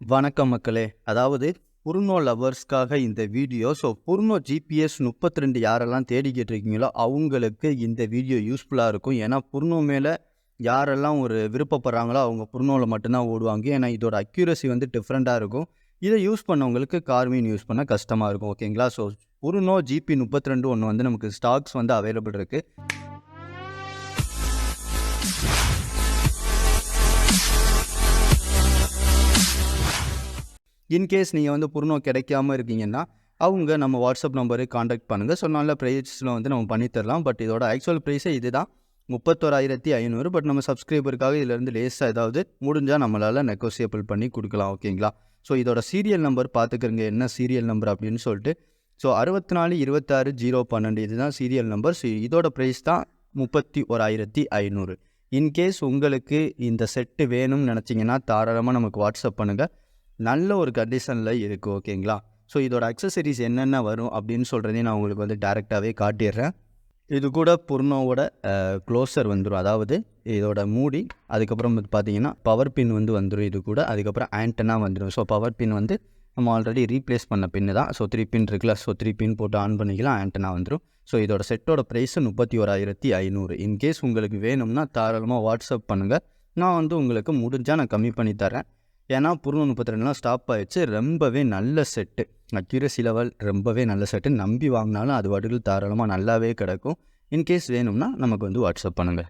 வணக்கம் மக்களே. அதாவது புருனோ லவர்ஸ்க்காக இந்த வீடியோ ஸோ புருனோ ஜிபிஎஸ் முப்பத்தி ரெண்டு யாரெல்லாம் தேடிக்கிட்டு இருக்கீங்களோ அவங்களுக்கு இந்த வீடியோ யூஸ்ஃபுல்லாக இருக்கும். ஏன்னா புருனோ மேலே யாரெல்லாம் ஒரு விருப்பப்படுறாங்களோ அவங்க புருனோவில் மட்டும்தான் ஓடுவாங்க. ஏன்னா இதோட அக்யூரசி வந்து டிஃப்ரெண்ட்டாக இருக்கும். இதை யூஸ் பண்ணவங்களுக்கு கார்மீன் யூஸ் பண்ண கஷ்டமாக இருக்கும். ஓகேங்களா ஸோ புருனோ ஜிபி முப்பத்தி ரெண்டு ஒன்று வந்து நமக்கு ஸ்டாக்ஸ் வந்து அவைலபிள் இருக்குது இன்கேஸ் நீங்கள் வந்து புருனோ கிடைக்காம இருக்கீங்கன்னா அவங்க நம்ம வாட்ஸ்அப் நம்பரு காண்டாக்ட் பண்ணுங்கள் ஸோ நல்ல ப்ரைஸில் வந்து நம்ம பண்ணித்தரலாம் பட் இதோட ஆக்சுவல் ப்ரைஸே இதுதான். முப்பத்தோராயிரத்தி ஐநூறு. பட் நம்ம சப்ஸ்கிரைபருக்காக இதிலேருந்து லேஸாக ஏதாவது முடிஞ்சால் நம்மளால் நெகோசியபிள் பண்ணி கொடுக்கலாம். ஓகேங்களா ஸோ இதோட சீரியல் நம்பர் பார்த்துக்கிறங்க என்ன சீரியல் நம்பர் அப்படின்னு சொல்லிட்டு. ஸோ அறுபத்தி நாலு இருபத்தாறு ஜீரோ பன்னெண்டு இதுதான் சீரியல் நம்பர் ஸோ இதோட ப்ரைஸ் தான் முப்பத்தி ஓராயிரத்தி ஐநூறு. இன்கேஸ் உங்களுக்கு இந்த செட்டு வேணும்னு நினச்சிங்கன்னா தாராளமாக நமக்கு வாட்ஸ்அப் பண்ணுங்கள் நல்ல ஒரு கண்டிஷனில் இருக்குது ஓகேங்களா? ஸோ இதோட அக்சசரிஸ் என்னென்ன வரும் அப்படின்னு சொல்கிறதையும் நான் உங்களுக்கு வந்து டேரெக்டாகவே காட்டிடுறேன். இது கூட புர்னோவோட க்ளோசர் வந்துடும் அதாவது இதோட மூடி அதுக்கப்புறம் வந்து பார்த்தீங்கன்னா பவர் பின் வந்து வந்துடும் இது கூட. அதுக்கப்புறம் ஆண்டனா வந்துடும் ஸோ பவர் பின் வந்து நம்ம ஆல்ரெடி ரீப்ளேஸ் பண்ண பின்னு தான். ஸோ த்ரீ பின் இருக்குல்ல. ஸோ த்ரீ பின் போட்டு ஆன் பண்ணிக்கலாம் ஆண்டனா வந்துடும் ஸோ இதோட செட்டோட ப்ரைஸு முப்பத்தி ஓராயிரத்தி ஐநூறு. இன்கேஸ் உங்களுக்கு வேணும்னா தாராளமாக வாட்ஸ்அப் பண்ணுங்கள் நான் வந்து உங்களுக்கு முடிஞ்சால் நான் கம்மி பண்ணி தரேன் ஏன்னா புருண முப்பத்தி ரெண்டுலாம் ஸ்டாப் ஆகிடுச்சு ரொம்பவே நல்ல செட்டு அக்யூரசி லெவல் ரொம்பவே நல்ல செட்டு நம்பி வாங்கினாலும் அது வடுகள் தாராளமாக நல்லாவே கிடக்கும். இன்கேஸ் வேணும்னா நமக்கு வந்து வாட்ஸ்அப் பண்ணுங்கள்